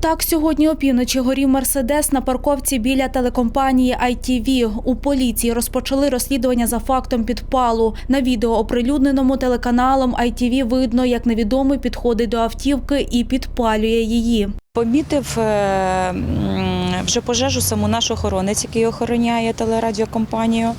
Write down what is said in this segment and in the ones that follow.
Так, сьогодні опівночі горів Мерседес на парковці біля телекомпанії ITV. У поліції розпочали розслідування за фактом підпалу. На відео, оприлюдненому телеканалом ITV, видно, як невідомий підходить до автівки і підпалює її. Помітив е, вже пожежу саму наш охоронець, який охороняє телерадіокомпанію.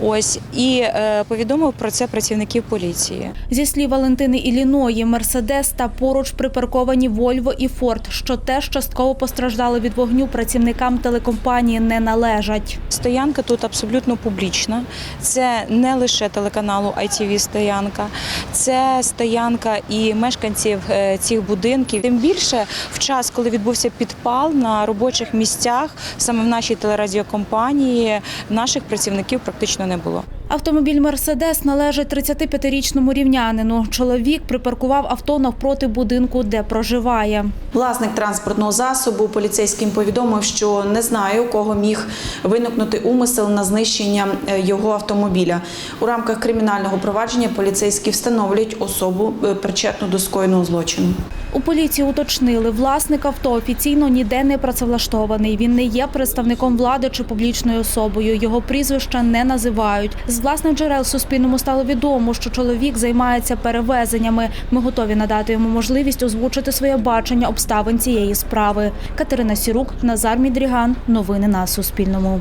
Ось і е, повідомив про це працівників поліції. Зі слів Валентини Іліної, Мерседес та поруч припарковані Вольво і Форд, що теж частково постраждали від вогню, працівникам телекомпанії не належать. Стоянка тут абсолютно публічна. Це не лише телеканалу ITV стоянка, це стоянка і мешканців е, цих будинків. Тим більше в час, коли відбувся підпал на робочих місцях, саме в нашій телерадіокомпанії, наших працівників практично не було. Автомобіль Мерседес належить 35-річному рівнянину. Чоловік припаркував авто навпроти будинку, де проживає. Власник транспортного засобу поліцейським повідомив, що не знає, у кого міг виникнути умисел на знищення е, його автомобіля. У рамках кримінального провадження поліцейські встановлюють особу е, причетну до скоєного злочину. У поліції уточнили, власник авто офіційно ніде не працевлаштований. Він не є представником влади чи публічною особою. Його прізвища не називають. З власних джерел Суспільному стало відомо, що чоловік займається перевезеннями. Ми готові надати йому можливість озвучити своє бачення обставин цієї справи. Катерина Сірук, Назар Мідріган. Новини на Суспільному.